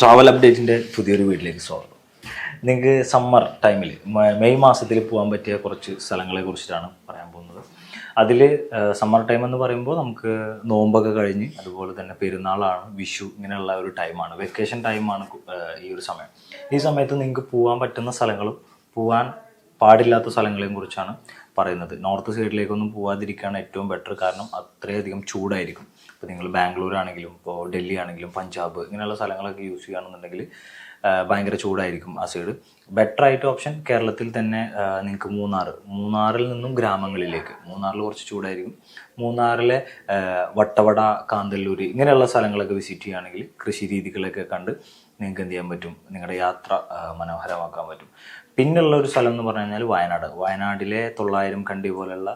Travel അപ്ഡേറ്റിന്റെ പുതിയൊരു വീട്ടിലേക്ക് സ്വാഗതം. നിങ്ങൾക്ക് സമ്മർ ടൈമിൽ മെയ് മാസത്തിൽ പോകാൻ പറ്റിയ കുറച്ച് സ്ഥലങ്ങളെ കുറിച്ചിട്ടാണ് പറയാൻ പോകുന്നത്. അതിൽ സമ്മർ ടൈം എന്ന് പറയുമ്പോൾ നമുക്ക് നോമ്പൊക്കെ കഴിഞ്ഞ് അതുപോലെ തന്നെ പെരുന്നാളാണ് വിഷു ഇങ്ങനെയുള്ള ഒരു ടൈമാണ് വെക്കേഷൻ ടൈമാണ് ഈ ഒരു സമയം. ഈ സമയത്ത് നിങ്ങൾക്ക് പോകാൻ പറ്റുന്ന സ്ഥലങ്ങളും പോകാൻ പാടില്ലാത്ത സ്ഥലങ്ങളെയും കുറിച്ചാണ് പറയുന്നത്. നോർത്ത് സൈഡിലേക്കൊന്നും പോവാതിരിക്കുകയാണ് ഏറ്റവും ബെറ്റർ കാരണം അത്രയധികം ചൂടായിരിക്കും. ഇപ്പോൾ നിങ്ങൾ ബാംഗ്ലൂർ ആണെങ്കിലും ഇപ്പോൾ ഡൽഹി ആണെങ്കിലും പഞ്ചാബ് ഇങ്ങനെയുള്ള സ്ഥലങ്ങളൊക്കെ യൂസ് ചെയ്യുകയാണെന്നുണ്ടെങ്കിൽ ഭയങ്കര ചൂടായിരിക്കും ആ സൈഡ് ബെറ്റർ ആയിട്ട് ഓപ്ഷൻ കേരളത്തിൽ തന്നെ നിങ്ങൾക്ക് മൂന്നാർ മൂന്നാറിൽ നിന്നും ഗ്രാമങ്ങളിലേക്ക്. മൂന്നാറിൽ കുറച്ച് ചൂടായിരിക്കും. മൂന്നാറിലെ വട്ടവട കാന്തല്ലൂർ ഇങ്ങനെയുള്ള സ്ഥലങ്ങളൊക്കെ വിസിറ്റ് ചെയ്യുകയാണെങ്കിൽ കൃഷി രീതികളൊക്കെ കണ്ട് നിങ്ങൾക്ക് എന്ത് ചെയ്യാൻ പറ്റും? നിങ്ങളുടെ യാത്ര മനോഹരമാക്കാൻ പറ്റും. പിന്നുള്ള ഒരു സ്ഥലം എന്ന് പറഞ്ഞു കഴിഞ്ഞാൽ വയനാട്. വയനാട്ടിലെ തൊള്ളായിരം കണ്ടി പോലുള്ള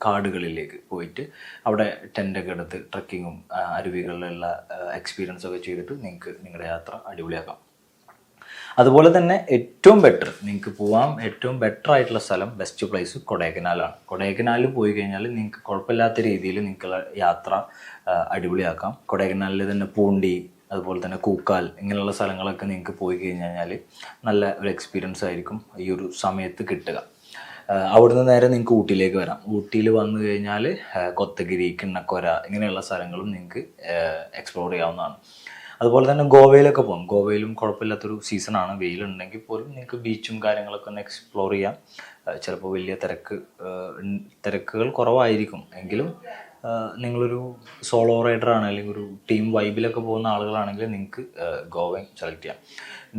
കാടുകളിലേക്ക് പോയിട്ട് അവിടെ ടെന്റൊക്കെ എടുത്ത് ട്രക്കിങ്ങും അരുവികളിലുള്ള എക്സ്പീരിയൻസ് ഒക്കെ ചെയ്തിട്ട് നിങ്ങൾക്ക് നിങ്ങളുടെ യാത്ര അടിപൊളിയാക്കാം. അതുപോലെ തന്നെ ഏറ്റവും ബെറ്റർ നിങ്ങൾക്ക് പോകാൻ ഏറ്റവും ബെറ്റർ ആയിട്ടുള്ള സ്ഥലം ബെസ്റ്റ് പ്ലേസ് കൊടൈക്കനാലാണ്. കൊടൈക്കനാൽ പോയി കഴിഞ്ഞാൽ നിങ്ങൾക്ക് കുഴപ്പമില്ലാത്ത രീതിയിൽ നിങ്ങൾക്കുള്ള യാത്ര അടിപൊളിയാക്കാം. കൊടൈക്കനാലിൽ തന്നെ പൂണ്ടി അതുപോലെ തന്നെ കൂക്കാൽ ഇങ്ങനെയുള്ള സ്ഥലങ്ങളൊക്കെ നിങ്ങൾക്ക് പോയി കഴിഞ്ഞ് കഴിഞ്ഞാൽ നല്ല ഒരു എക്സ്പീരിയൻസ് ആയിരിക്കും ഈ ഒരു സമയത്ത് കിട്ടുക. അവിടുന്ന് നേരെ നിങ്ങൾക്ക് ഊട്ടിയിലേക്ക് വരാം. ഊട്ടിയിൽ വന്നു കഴിഞ്ഞാൽ കൊത്തഗിരി കിണ്ണക്കൊര ഇങ്ങനെയുള്ള സ്ഥലങ്ങളും നിങ്ങൾക്ക് എക്സ്പ്ലോർ ചെയ്യാവുന്നതാണ്. അതുപോലെ തന്നെ ഗോവയിലൊക്കെ പോകും ഗോവയിലും കുഴപ്പമില്ലാത്തൊരു സീസണാണ് വെയിലുണ്ടെങ്കിൽ പോലും നിങ്ങൾക്ക് ബീച്ചും കാര്യങ്ങളൊക്കെ ഒന്ന് എക്സ്പ്ലോർ ചെയ്യാം. ചിലപ്പോൾ വലിയ തിരക്ക് തിരക്കുകൾ കുറവായിരിക്കും. എങ്കിലും നിങ്ങളൊരു സോളോ റൈഡർ ആണ് അല്ലെങ്കിൽ ഒരു ടീം വൈബിലൊക്കെ പോകുന്ന ആളുകളാണെങ്കിൽ നിങ്ങൾക്ക് ഗോവയും സെലക്ട് ചെയ്യാം.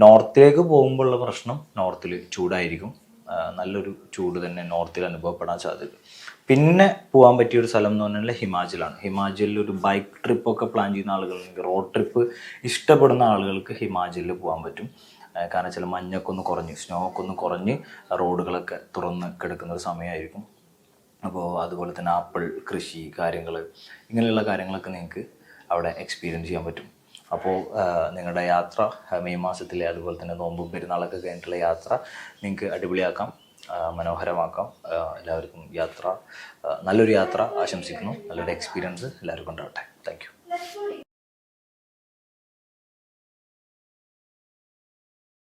നോർത്തിലേക്ക് പോകുമ്പോഴുള്ള പ്രശ്നം നോർത്തിൽ ചൂടായിരിക്കും. നല്ലൊരു ചൂട് തന്നെ നോർത്തിൽ അനുഭവപ്പെടാൻ സാധ്യത. പിന്നെ പോകാൻ പറ്റിയ ഒരു സ്ഥലം എന്ന് പറഞ്ഞാൽ ഹിമാചലാണ്. ഹിമാചലിൽ ഒരു ബൈക്ക് ട്രിപ്പൊക്കെ പ്ലാൻ ചെയ്യുന്ന ആളുകളുണ്ടെങ്കിൽ റോഡ് ട്രിപ്പ് ഇഷ്ടപ്പെടുന്ന ആളുകൾക്ക് ഹിമാചലിൽ പോകാൻ പറ്റും. കാരണം ചില മഞ്ഞൊക്കെ ഒന്ന് കുറഞ്ഞ് സ്നോ ഒക്കെ ഒന്ന് കുറഞ്ഞ് റോഡുകളൊക്കെ തുറന്ന് കിടക്കുന്ന ഒരു സമയമായിരിക്കും. അപ്പോൾ അതുപോലെ തന്നെ ആപ്പിൾ കൃഷി കാര്യങ്ങൾ ഇങ്ങനെയുള്ള കാര്യങ്ങളൊക്കെ നിങ്ങൾക്ക് അവിടെ എക്സ്പീരിയൻസ് ചെയ്യാൻ പറ്റും. അപ്പോൾ നിങ്ങളുടെ യാത്ര മെയ് മാസത്തിലെ അതുപോലെ തന്നെ നോമ്പും പെരുന്നാളൊക്കെ കഴിഞ്ഞിട്ടുള്ള യാത്ര നിങ്ങൾക്ക് അടിപൊളിയാക്കാം മനോഹരമാക്കാം. എല്ലാവർക്കും യാത്ര നല്ലൊരു യാത്ര ആശംസിക്കുന്നു. നല്ലൊരു എക്സ്പീരിയൻസ് എല്ലാവർക്കും ഉണ്ടാവട്ടെ. താങ്ക്